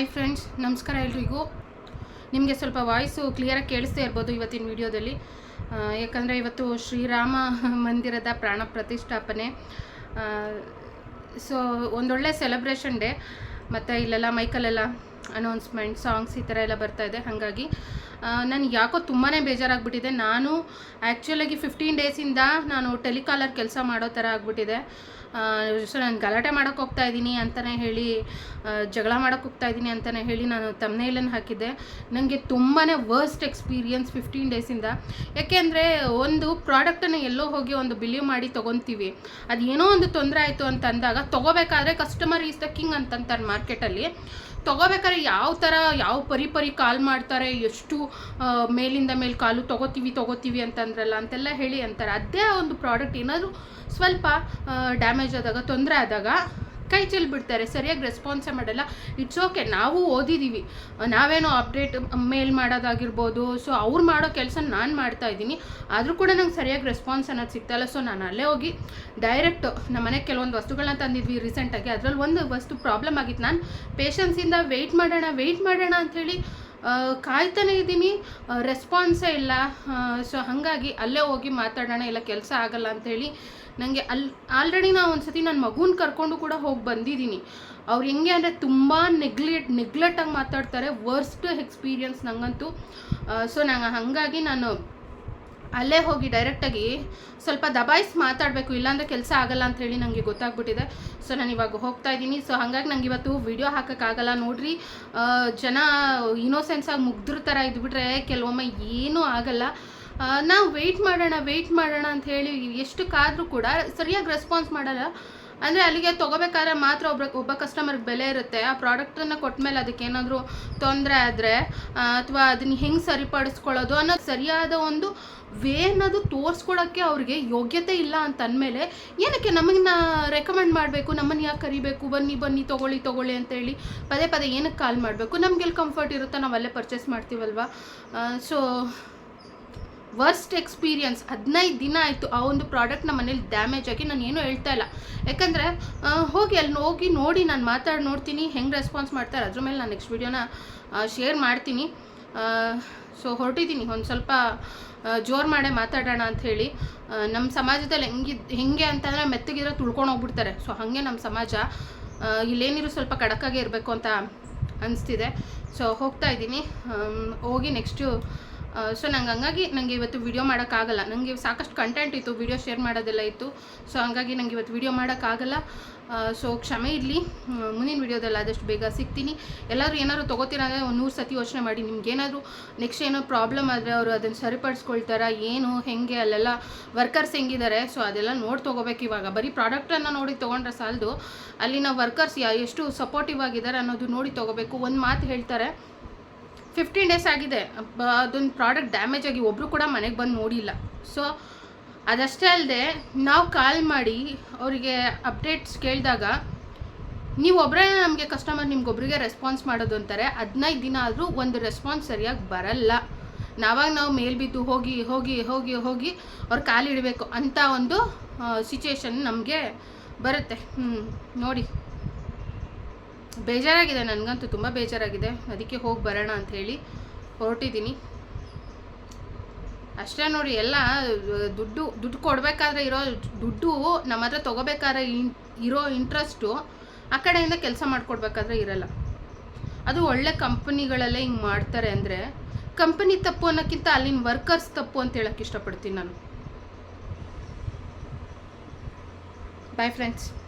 Hi friends, ನಮಸ್ಕಾರ ಎಲ್ರಿಗೂ. ನಿಮಗೆ ಸ್ವಲ್ಪ ವಾಯ್ಸು ಕ್ಲಿಯರಾಗಿ ಕೇಳಿಸ್ತಾ ಇರ್ಬೋದು ಇವತ್ತಿನ ವಿಡಿಯೋದಲ್ಲಿ. ಯಾಕಂದರೆ ಇವತ್ತು ಶ್ರೀರಾಮ ಮಂದಿರದ ಪ್ರಾಣ ಪ್ರತಿಷ್ಠಾಪನೆ. ಸೊ ಒಂದೊಳ್ಳೆ ಸೆಲೆಬ್ರೇಷನ್ ಡೇ ಮತ್ತು ಇಲ್ಲೆಲ್ಲ ಮೈಕಲ್ಲೆಲ್ಲ ಅನೌನ್ಸ್ಮೆಂಟ್ ಸಾಂಗ್ಸ್ ಈ ಥರ ಎಲ್ಲ ಬರ್ತಾ ಇದೆ. ಹಾಗಾಗಿ ನನಗೆ ಯಾಕೋ ತುಂಬಾ ಬೇಜಾರಾಗ್ಬಿಟ್ಟಿದೆ. ನಾನು ಆ್ಯಕ್ಚುಲಾಗಿ ಫಿಫ್ಟೀನ್ ಡೇಸಿಂದ ನಾನು ಟೆಲಿಕಾಲರ್ ಕೆಲಸ ಮಾಡೋ ಥರ ಆಗಿಬಿಟ್ಟಿದೆ. ಸೊ ನಾನು ಗಲಾಟೆ ಮಾಡೋಕ್ಕೆ ಹೋಗ್ತಾ ಇದ್ದೀನಿ ಅಂತಲೇ ಹೇಳಿ ಜಗಳ ಮಾಡೋಕ್ಕೆ ಹೋಗ್ತಾ ಇದ್ದೀನಿ ಅಂತಲೇ ಹೇಳಿ ನಾನು ತಮ್ಮನೇಲನ್ನು ಹಾಕಿದ್ದೆ. ನನಗೆ ತುಂಬಾ ವರ್ಸ್ಟ್ ಎಕ್ಸ್ಪೀರಿಯನ್ಸ್ ಫಿಫ್ಟೀನ್ ಡೇಸಿಂದ ಯಾಕೆಂದರೆ ಒಂದು ಪ್ರಾಡಕ್ಟನ್ನು ಎಲ್ಲೋ ಹೋಗಿ ಒಂದು ಬಿಲೀವ್ ಮಾಡಿ ತೊಗೊತೀವಿ. ಅದು ಏನೋ ಒಂದು ತೊಂದರೆ ಆಯಿತು ಅಂತ ಅಂದಾಗ ತೊಗೋಬೇಕಾದ್ರೆ ಕಸ್ಟಮರ್ ಈಸ್ ದ ಕಿಂಗ್ ಅಂತಂತಾರೆ ಮಾರ್ಕೆಟಲ್ಲಿ ತೊಗೋಬೇಕಾದ್ರೆ ಯಾವ ಥರ, ಯಾವ ಪರಿ ಪರಿ ಕಾಲ್ ಮಾಡ್ತಾರೆ, ಎಷ್ಟು ಮೇಲಿಂದ ಮೇಲೆ ಕಾಲು ತೊಗೋತೀವಿ ತೊಗೋತೀವಿ ಅಂತಂದ್ರಲ್ಲ ಅಂತೆಲ್ಲ ಹೇಳಿ ಅಂತಾರೆ. ಅದೇ ಒಂದು ಪ್ರಾಡಕ್ಟ್ ಏನಾದರೂ ಸ್ವಲ್ಪ ಡ್ಯಾಮೇಜ್ ಆದಾಗ, ತೊಂದರೆ ಆದಾಗ ಕೈ ಚೆಲ್ ಬಿಡ್ತಾರೆ, ಸರಿಯಾಗಿ ರೆಸ್ಪಾನ್ಸೇ ಮಾಡಲ್ಲ. ಇಟ್ಸ್ ಓಕೆ ನಾವು ಓದಿದ್ದೀವಿ ನಾವೇನೋ ಅಪ್ಡೇಟ್ ಮೇಲ್ ಮಾಡೋದಾಗಿರ್ಬೋದು ಸೊ ಅವ್ರು ಮಾಡೋ ಕೆಲಸ ನಾನು ಮಾಡ್ತಾ ಇದ್ದೀನಿ. ಆದರೂ ಕೂಡ ನಂಗೆ ಸರಿಯಾಗಿ ರೆಸ್ಪಾನ್ಸ್ ಅನ್ನೋದು ಸಿಗ್ತಾಯಿಲ್ಲ ಸೊ ನಾನು ಅಲ್ಲೇ ಹೋಗಿ ಡೈರೆಕ್ಟ್ ನಮ್ಮ ಮನೆಗೆ ಕೆಲವೊಂದು ವಸ್ತುಗಳನ್ನ ತಂದಿದ್ವಿ ರೀಸೆಂಟಾಗಿ ಅದರಲ್ಲಿ ಒಂದು ವಸ್ತು ಪ್ರಾಬ್ಲಮ್ ಆಗಿತ್ತು ನಾನು ಪೇಷನ್ಸಿಂದ ವೆಯ್ಟ್ ಮಾಡೋಣ ವೆಯ್ಟ್ ಮಾಡೋಣ ಅಂಥೇಳಿ ಕಾಯ್ತಾನೆ ಇದ್ದೀನಿ. ರೆಸ್ಪಾನ್ಸೇ ಇಲ್ಲ. ಸೊ ಹಾಗಾಗಿ ಅಲ್ಲೇ ಹೋಗಿ ಮಾತಾಡೋಣ, ಇಲ್ಲ ಕೆಲಸ ಆಗಲ್ಲ ಅಂಥೇಳಿ ನನಗೆ ಅಲ್ಲಿ ಆಲ್ರೆಡಿ ನಾನು ಒಂದು ಸತಿ ನನ್ನ ಮಗುನ ಕರ್ಕೊಂಡು ಕೂಡ ಹೋಗಿ ಬಂದಿದ್ದೀನಿ. ಅವ್ರು ಹೆಂಗೆ ಅಂದರೆ ತುಂಬ ನೆಗ್ಲೆಟ್ ನೆಗ್ಲೆಕ್ಟಾಗಿ ಮಾತಾಡ್ತಾರೆ. ವರ್ಸ್ಟ್ ಎಕ್ಸ್ಪೀರಿಯನ್ಸ್ ನನಗಂತೂ ಸೊ ನಂಗೆ ಹಾಗಾಗಿ ನಾನು ಅಲ್ಲೇ ಹೋಗಿ ಡೈರೆಕ್ಟಾಗಿ ಸ್ವಲ್ಪ ದಬಾಯಿಸಿ ಮಾತಾಡಬೇಕು, ಇಲ್ಲಾಂದರೆ ಕೆಲಸ ಆಗಲ್ಲ ಅಂತ ಹೇಳಿ ನನಗೆ ಗೊತ್ತಾಗ್ಬಿಟ್ಟಿದೆ. ಸೊ ನಾನು ಇವಾಗ ಹೋಗ್ತಾ ಇದ್ದೀನಿ. ಸೊ ಹಾಗಾಗಿ ನಂಗೆ ಇವತ್ತು ವಿಡಿಯೋ ಹಾಕೋಕ್ಕಾಗಲ್ಲ ನೋಡ್ರಿ ಜನ ಇನೋಸೆನ್ಸಾಗಿ ಮುಗ್ದ್ರ ಥರ ಇದ್ಬಿಟ್ರೆ ಕೆಲವೊಮ್ಮೆ ಏನೂ ಆಗಲ್ಲ. ನಾವು ವೆಯ್ಟ್ ಮಾಡೋಣ ವೆಯ್ಟ್ ಮಾಡೋಣ ಅಂತ ಹೇಳಿ ಎಷ್ಟು ಕಾದರೂ ಕೂಡ ಸರಿಯಾಗಿ ರೆಸ್ಪಾನ್ಸ್ ಮಾಡಲ್ಲ. ಅಂದರೆ ಅಲ್ಲಿಗೆ ತೊಗೋಬೇಕಾದ್ರೆ ಮಾತ್ರ ಒಬ್ಬ ಒಬ್ಬ ಕಸ್ಟಮರ್ಗೆ ಬೆಲೆ ಇರುತ್ತೆ. ಆ ಪ್ರಾಡಕ್ಟನ್ನು ಕೊಟ್ಮೇಲೆ ಅದಕ್ಕೆ ಏನಾದರೂ ತೊಂದರೆ ಆದರೆ ಅಥವಾ ಅದನ್ನ ಹೆಂಗೆ ಸರಿಪಡಿಸ್ಕೊಳ್ಳೋದು ಅನ್ನೋದು ಸರಿಯಾದ ಒಂದು ವೇ ಅನ್ನೋದು ತೋರಿಸ್ಕೊಳಕ್ಕೆ ಅವ್ರಿಗೆ ಯೋಗ್ಯತೆ ಇಲ್ಲ ಅಂತ ಅಂದಮೇಲೆ ಏನಕ್ಕೆ ನಮಗನ್ನ ರೆಕಮೆಂಡ್ ಮಾಡಬೇಕು, ನಮ್ಮನ್ನು ಯಾಕೆ ಕರಿಬೇಕು, ಬನ್ನಿ ಬನ್ನಿ, ತೊಗೊಳ್ಳಿ ತೊಗೊಳ್ಳಿ ಅಂತೇಳಿ ಪದೇ ಪದೇ ಏನಕ್ಕೆ ಕಾಲ್ ಮಾಡಬೇಕು? ನಮಗೆಲ್ಲಿ ಕಂಫರ್ಟ್ ಇರುತ್ತೋ ನಾವು ಅಲ್ಲೇ ಪರ್ಚೇಸ್ ಮಾಡ್ತೀವಲ್ವಾ ಸೊ ವರ್ಸ್ಟ್ ಎಕ್ಸ್ಪೀರಿಯನ್ಸ್ ಹದಿನೈದು ದಿನ ಆಯಿತು ಆ ಒಂದು ಪ್ರಾಡಕ್ಟ್ ನಮ್ಮ ಮನೇಲಿ ಡ್ಯಾಮೇಜ್ ಆಗಿ ನಾನು ಏನೂ ಹೇಳ್ತಾ ಇಲ್ಲ. ಯಾಕಂದರೆ ಹೋಗಿ ಅಲ್ಲಿ ಹೋಗಿ ನೋಡಿ ನಾನು ಮಾತಾಡಿ, ನೋಡ್ತೀನಿ ಹೆಂಗೆ ರೆಸ್ಪಾನ್ಸ್ ಮಾಡ್ತಾರೆ. ಅದ್ರ ಮೇಲೆ ನಾನು ನೆಕ್ಸ್ಟ್ ವೀಡಿಯೋನ ಶೇರ್ ಮಾಡ್ತೀನಿ. ಸೊ ಹೊರಟಿದ್ದೀನಿ ಒಂದು ಸ್ವಲ್ಪ ಜೋರು ಮಾಡೇ ಮಾತಾಡೋಣ ಅಂಥೇಳಿ ನಮ್ಮ ಸಮಾಜದಲ್ಲಿ ಹೆಂಗಿದ್ ಹೆಂಗೆ ಅಂತಂದರೆ ಮೆತ್ತಗಿದ್ರೆ ತುಳ್ಕೊಂಡು ಹೋಗ್ಬಿಡ್ತಾರೆ. ಸೊ ಹಾಗೆ ನಮ್ಮ ಸಮಾಜ ಇಲ್ಲೇನಿರು ಸ್ವಲ್ಪ ಕಡಕಾಗೆ ಇರಬೇಕು ಅಂತ ಅನಿಸ್ತಿದೆ. ಸೊ ಹೋಗ್ತಾ ಇದ್ದೀನಿ. ಹೋಗಿ ನೆಕ್ಸ್ಟು ಸೊ ನಂಗೆ ಹಂಗಾಗಿ ನನಗೆ ಇವತ್ತು ವಿಡಿಯೋ ಮಾಡೋಕ್ಕಾಗಲ್ಲ. ನನಗೆ ಸಾಕಷ್ಟು ಕಂಟೆಂಟ್ ಇತ್ತು ವಿಡಿಯೋ ಶೇರ್ ಮಾಡೋದೆಲ್ಲ ಇತ್ತು. ಸೊ ಹಂಗಾಗಿ ನಂಗೆ ಇವತ್ತು ವಿಡಿಯೋ ಮಾಡೋಕ್ಕಾಗಲ್ಲ. ಸೊ ಕ್ಷಮೆ ಇರಲಿ. ಮುಂದಿನ ವಿಡಿಯೋದಲ್ಲಿ ಆದಷ್ಟು ಬೇಗ ಸಿಗ್ತೀನಿ. ಎಲ್ಲರೂ ಏನಾದ್ರು ತೊಗೋತೀರ ಒಂದು ನೂರು ಸತಿ ಯೋಚನೆ ಮಾಡಿ. ನಿಮ್ಗೆ ಏನಾದರೂ ನೆಕ್ಸ್ಟ್ ಏನೋ ಪ್ರಾಬ್ಲಮ್ ಆದರೆ ಅವರು ಅದನ್ನು ಸರಿಪಡಿಸ್ಕೊಳ್ತಾರ, ಏನು, ಹೆಂಗೆ, ಅಲ್ಲೆಲ್ಲ ವರ್ಕರ್ಸ್ ಹೆಂಗಿದ್ದಾರೆ ಸೊ ಅದೆಲ್ಲ ನೋಡಿ ತೊಗೋಬೇಕು ಇವಾಗ. ಬರೀ ಪ್ರಾಡಕ್ಟನ್ನು ನೋಡಿ ತೊಗೊಂಡ್ರೆ ಸಾಲದು. ಅಲ್ಲಿನ ವರ್ಕರ್ಸ್ ಯಾ, ಎಷ್ಟು ಸಪೋರ್ಟಿವ್ ಆಗಿದ್ದಾರೆ ಅನ್ನೋದು ನೋಡಿ ತೊಗೋಬೇಕು. ಒಂದು ಮಾತು ಹೇಳ್ತಾರೆ. ಫಿಫ್ಟೀನ್ ಡೇಸ್ ಆಗಿದೆ. ಅದೊಂದು ಪ್ರಾಡಕ್ಟ್ ಡ್ಯಾಮೇಜ್ ಆಗಿ ಒಬ್ಬರು ಕೂಡ ಮನೆಗೆ ಬಂದು ನೋಡಿಲ್ಲ. ಸೊ ಅದಷ್ಟೇ ಅಲ್ಲದೆ ನಾವು ಕಾಲ್ ಮಾಡಿ ಅವರಿಗೆ ಅಪ್ಡೇಟ್ಸ್ ಕೇಳಿದಾಗ, ನೀವು ಒಬ್ಬರೇ ನಮಗೆ ಕಸ್ಟಮರ್ ನಿಮ್ಗೊಬ್ರಿಗೆ ರೆಸ್ಪಾನ್ಸ್ ಮಾಡೋದು ಅಂತಾರೆ. ಹದಿನೈದು ದಿನ ಆದರೂ ಒಂದು ರೆಸ್ಪಾನ್ಸ್ ಸರಿಯಾಗಿ ಬರಲ್ಲ. ನಾವಾಗ ನಾವು ಮೇಲ್ ಬಿದ್ದು ಹೋಗಿ ಹೋಗಿ ಹೋಗಿ ಹೋಗಿ ಅವ್ರ ಕಾಲಿಡಬೇಕು ಅಂತ ಒಂದು ಸಿಚುಯೇಷನ್ ನಮಗೆ ಬರುತ್ತೆ. ಹ್ಞೂ ನೋಡಿ. ಬೇಜಾರಾಗಿದೆ, ನನಗಂತೂ ತುಂಬ ಬೇಜಾರಾಗಿದೆ. ಅದಕ್ಕೆ ಹೋಗಿ ಬರೋಣ ಅಂತ ಹೇಳಿ ಹೊರಟಿದ್ದೀನಿ. ಅಷ್ಟೇ ನೋಡಿ, ಎಲ್ಲ ದುಡ್ಡು ದುಡ್ಡು ಕೊಡಬೇಕಾದ್ರೆ ಇರೋ ದುಡ್ಡು ನಮ್ಮ ಹತ್ರ ತೊಗೋಬೇಕಾದ್ರೆ ಇನ್- ಇರೋ ಇಂಟ್ರೆಸ್ಟು ಆ ಕಡೆಯಿಂದ ಕೆಲಸ ಮಾಡಿಕೊಡ್ಬೇಕಾದ್ರೆ ಇರಲ್ಲ. ಅದು ಒಳ್ಳೆ ಕಂಪನಿಗಳಲ್ಲೇ ಹಿಂಗೆ ಮಾಡ್ತಾರೆ ಅಂದರೆ ಕಂಪನಿ ತಪ್ಪು ಅನ್ನೋಕ್ಕಿಂತ ಅಲ್ಲಿನ ವರ್ಕರ್ಸ್ ತಪ್ಪು ಅಂತ ಹೇಳೋಕ್ಕೆ ಇಷ್ಟಪಡ್ತೀನಿ ನಾನು. Bye friends